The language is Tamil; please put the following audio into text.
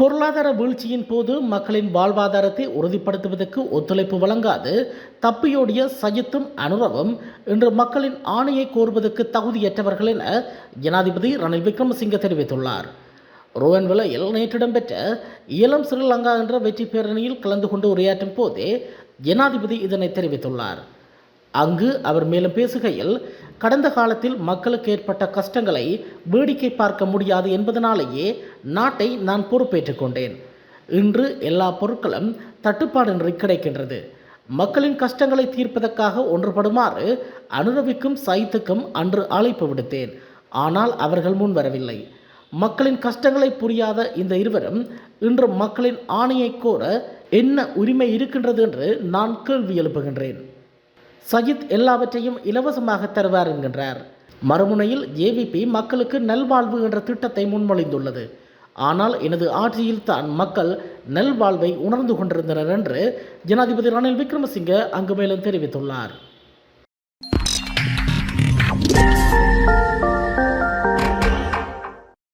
பொருளாதார வீழ்ச்சியின் போது மக்களின் வாழ்வாதாரத்தை உறுதிப்படுத்துவதற்கு ஒத்துழைப்பு வழங்காது. தப்பியோடிய சஜித்தும் அனுரவும் இன்று மக்களின் ஆணையை கோருவதற்கு தகுதியற்றவர்கள் என ஜனாதிபதி ரணில் விக்ரமசிங்க தெரிவித்துள்ளார். ரோவன் விலையில் நேற்று இடம்பெற்ற இளம் ஸ்ரீலங்கா என்ற வெற்றி பேரணியில் கலந்து கொண்டு உரையாற்றும் போதே ஜனாதிபதி இதனை தெரிவித்துள்ளார். அங்கு அவர் மேலும் பேசுகையில் கடந்த காலத்தில் மக்களுக்கு ஏற்பட்ட கஷ்டங்களை வேடிக்கை பார்க்க முடியாது என்பதனாலேயே நாட்டை நான் பொறுப்பேற்றுக் கொண்டேன். இன்று எல்லா பொருட்களும் தட்டுப்பாடின்றி கிடைக்கின்றது. மக்களின் கஷ்டங்களை தீர்ப்பதற்காக ஒன்றுபடுமாறு அனுரவிக்கும் சைத்துக்கும் அன்று அழைப்பு விடுத்தேன். ஆனால் அவர்கள் முன் வரவில்லை மக்களின் கஷ்டங்களை புரியாத இந்த இருவரும் இன்று மக்களின் ஆணையை கோர என்ன உரிமை இருக்கின்றது என்று நான் கேள்வி எழுப்புகின்றேன். சஜித் எல்லாவற்றையும் இலவசமாக தருவார் என்கின்றார். மறுமுனையில் ஜேவிபி மக்களுக்கு நல்வாழ்வு என்ற திட்டத்தை முன்மொழிந்துள்ளது. ஆனால் எனது ஆட்சியில் தான் மக்கள் நல்வாழ்வை உணர்ந்து கொண்டிருந்தனர் என்று ஜனாதிபதி ரணில் விக்ரமசிங்க அங்கு மேலும் தெரிவித்துள்ளார்.